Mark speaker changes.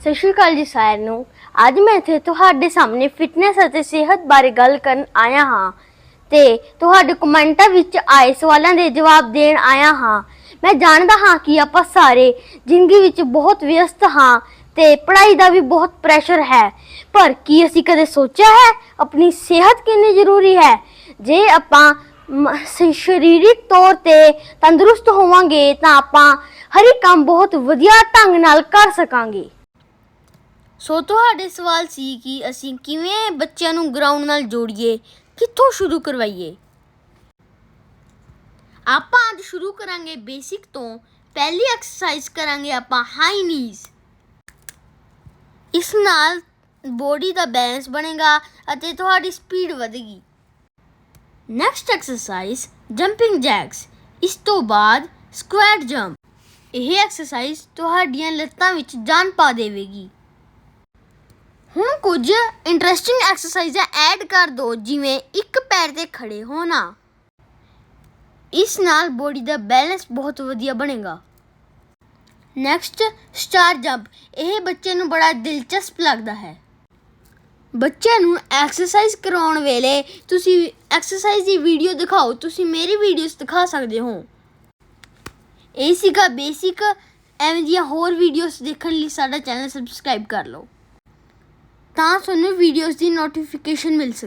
Speaker 1: ਸਤਿ ਸ਼੍ਰੀ ਅਕਾਲ ਜੀ ਸਾਰਿਆਂ ਨੂੰ। ਅੱਜ ਮੈਂ ਇੱਥੇ ਤੁਹਾਡੇ ਸਾਹਮਣੇ ਫਿਟਨੈਸ ਅਤੇ ਸਿਹਤ ਬਾਰੇ ਗੱਲ ਕਰਨ ਆਇਆ ਹਾਂ ਤੇ ਤੁਹਾਡੇ ਕਮੈਂਟਾਂ ਵਿੱਚ ਆਏ ਸਵਾਲਾਂ ਦੇ ਜਵਾਬ ਦੇਣ ਆਇਆ ਹਾਂ। ਮੈਂ ਜਾਣਦਾ ਹਾਂ ਕਿ ਆਪਾਂ ਸਾਰੇ ਜ਼ਿੰਦਗੀ ਵਿੱਚ ਬਹੁਤ ਵਿਅਸਤ ਹਾਂ ਤੇ ਪੜ੍ਹਾਈ ਦਾ ਵੀ ਬਹੁਤ ਪ੍ਰੈਸ਼ਰ ਹੈ। ਪਰ ਕੀ ਅਸੀਂ ਕਦੇ ਸੋਚਿਆ ਹੈ ਆਪਣੀ ਸਿਹਤ ਕਿੰਨੀ ਜ਼ਰੂਰੀ ਹੈ? ਜੇ ਆਪਾਂ ਮ- ਸ- ਸਰੀਰਕ ਤੌਰ ਤੇ ਤੰਦਰੁਸਤ ਹੋਵਾਂਗੇ ਤਾਂ ਆਪਾਂ ਹਰ ਇੱਕ ਕੰਮ ਬਹੁਤ ਵਧੀਆ ਢੰਗ ਨਾਲ ਕਰ ਸਕਾਂਗੇ। ਸੋ ਤੁਹਾਡੇ ਸਵਾਲ ਸੀ ਕਿ ਅਸੀਂ ਕਿਵੇਂ ਬੱਚਿਆਂ ਨੂੰ ਗਰਾਊਂਡ ਨਾਲ ਜੋੜੀਏ, ਕਿੱਥੋਂ ਸ਼ੁਰੂ ਕਰਵਾਈਏ? ਆਪਾਂ ਅੱਜ ਸ਼ੁਰੂ ਕਰਾਂਗੇ ਬੇਸਿਕ ਤੋਂ, ਪਹਿਲੀ ਐਕਸਰਸਾਈਜ਼ ਕਰਾਂਗੇ ਆਪਾਂ ਹਾਈ ਨੀਜ਼ ਇਸ ਨਾਲ ਬੋਡੀ ਦਾ ਬੈਲੈਂਸ ਬਣੇਗਾ ਅਤੇ ਤੁਹਾਡੀ ਸਪੀਡ ਵਧੇਗੀ। ਨੈਕਸਟ ਐਕਸਰਸਾਈਜ਼ ਜੰਪਿੰਗ ਜੈਕਸ ਇਸ ਤੋਂ ਬਾਅਦ ਸਕੁਐਟ ਜੰਪ ਇਹ ਐਕਸਰਸਾਈਜ਼ ਤੁਹਾਡੀਆਂ ਲੱਤਾਂ ਵਿੱਚ ਜਾਨ ਪਾ ਦੇਵੇਗੀ। ਹੁਣ ਕੁਝ ਇੰਟਰਸਟਿੰਗ ਐਕਸਰਸਾਈਜ਼ਾਂ ਐਡ ਕਰ ਦਿਓ ਜਿਵੇਂ ਇੱਕ ਪੈਰ ਤੇ ਖੜੇ ਹੋਣਾ। ਇਸ ਨਾਲ ਬੋਡੀ ਦਾ ਬੈਲੈਂਸ ਬਹੁਤ ਵਧੀਆ ਬਣੇਗਾ। ਨੈਕਸਟ ਸਟਾਰ ਜੰਪ ਇਹ ਬੱਚੇ ਨੂੰ ਬੜਾ ਦਿਲਚਸਪ ਲੱਗਦਾ ਹੈ। ਬੱਚਿਆਂ ਨੂੰ ਐਕਸਰਸਾਈਜ਼ ਕਰਾਉਣ ਵੇਲੇ ਤੁਸੀਂ ਐਕਸਰਸਾਈਜ਼ ਦੀ ਵੀਡੀਓ ਦਿਖਾਓ। ਤੁਸੀਂ ਮੇਰੀ ਵੀਡੀਓਜ਼ ਦਿਖਾ ਸਕਦੇ ਹੋ। ਇਹ ਸੀਗਾ ਬੇਸਿਕ ਐਵੇਂ ਦੀਆਂ ਹੋਰ ਵੀਡੀਓਜ਼ ਦੇਖਣ ਲਈ ਸਾਡਾ ਚੈਨਲ ਸਬਸਕ੍ਰਾਈਬ ਕਰ ਲਓ। ਤਾਂ ਤੁਹਾਨੂੰ ਵੀਡੀਓਜ਼ ਦੀ ਨੋਟੀਫਿਕੇਸ਼ਨ ਮਿਲ ਸਕੇ